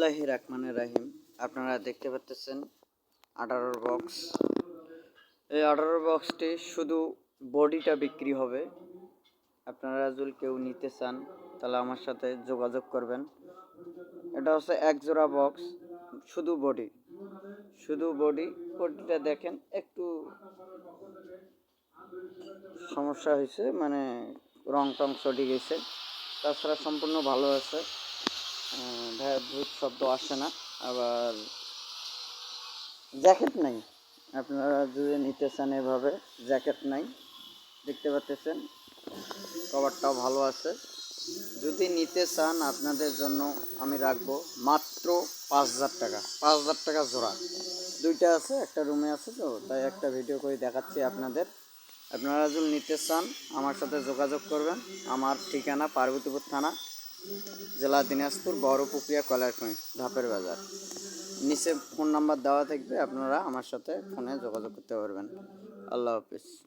বিসমুল্লাহ রহমানের রাহিম। আপনারা দেখতে পাচ্ছেন আঠারোর বক্স এই আঠারোর বক্সটি শুধু বডিটা বিক্রি হবে। আপনারা যদি কেউ নিতে চান, তাহলে আমার সাথে যোগাযোগ করবেন। এটা হচ্ছে এক জোড়া বক্স শুধু বডি। শুধু বডি, বডিটা দেখেন, একটু সমস্যা হয়েছে মানে রং টং চটে গেছে। তাছাড়া সম্পূর্ণ ভালো আছে। ভূত শব্দ আসে না। আবার জ্যাকেট নাই। আপনারা যদি নিতে চান এভাবে, জ্যাকেট নাই। দেখতে পাচ্ছেন, কভারটাও ভালো আছে। যদি নিতে চান, আপনাদের জন্য আমি রাখব মাত্র পাঁচ হাজার টাকা। পাঁচ হাজার টাকা জোড়া। দুইটা আছে, একটা রুমে আছে তো, তাই একটা ভিডিও করে দেখাচ্ছি আপনাদের। আপনারা যদি নিতে চান, আমার সাথে যোগাযোগ করবেন। আমার ঠিকানা পার্বতীপুর থানা জেলা দিনাজপুর বড় পুকুরিয়া কলারকুঁই ধাপের বাজার। নিচে ফোন নাম্বার দেওয়া থাকবে, আপনারা আমার সাথে ফোনে যোগাযোগ করতে পারবেন। আল্লাহ হাফিজ।